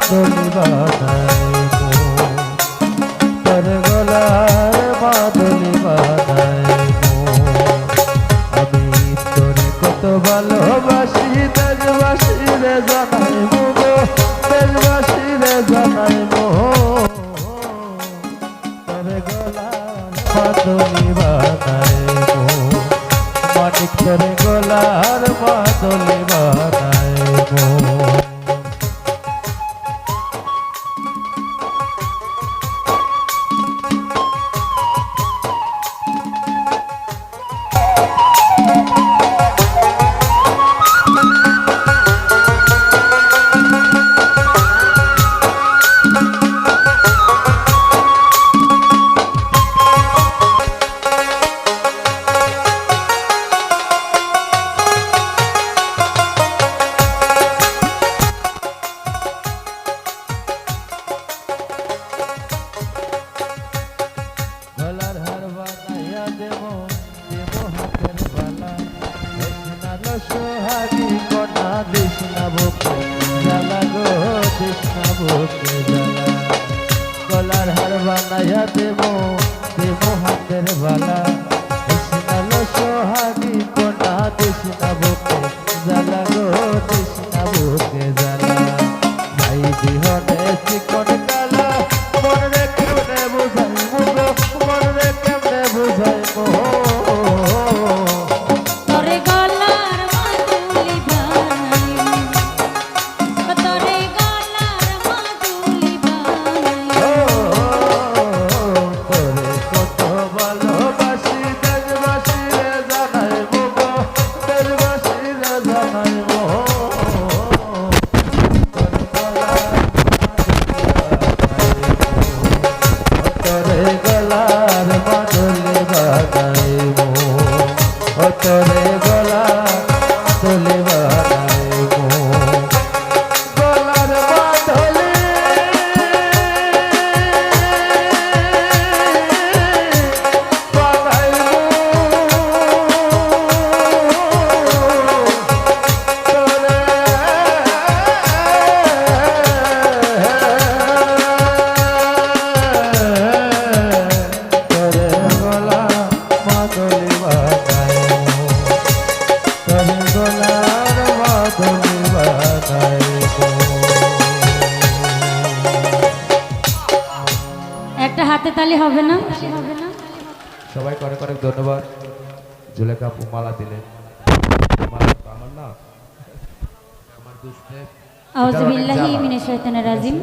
মাদলি বানাইব তোর গলার মাদলি বানাইব আমি তোরে কত ভালোবাসি দেশবাসী রে জানাইব গো দেশবাসী রে জানাইব তোর গলার মাদলি বানাইব মানিক তোর দেব দেব হাতের বালা। কৃষ্ণাল সোহাগী কনা কৃষ্ণা জ্বালা গো, কৃষ্ণা জ্বালা। গলার হার বানাইয়া দেব দেব হাতের বালা। কৃষ্ণাল সোহাগী হাতে তালি হবে না? হবে না সবাইকে অনেক অনেক ধন্যবাদ। জুলেখা আপু মালা দিলেন। আমার না আমার দুষ্ট আউযু বিল্লাহি মিনাশ শাইতানির রাজিম।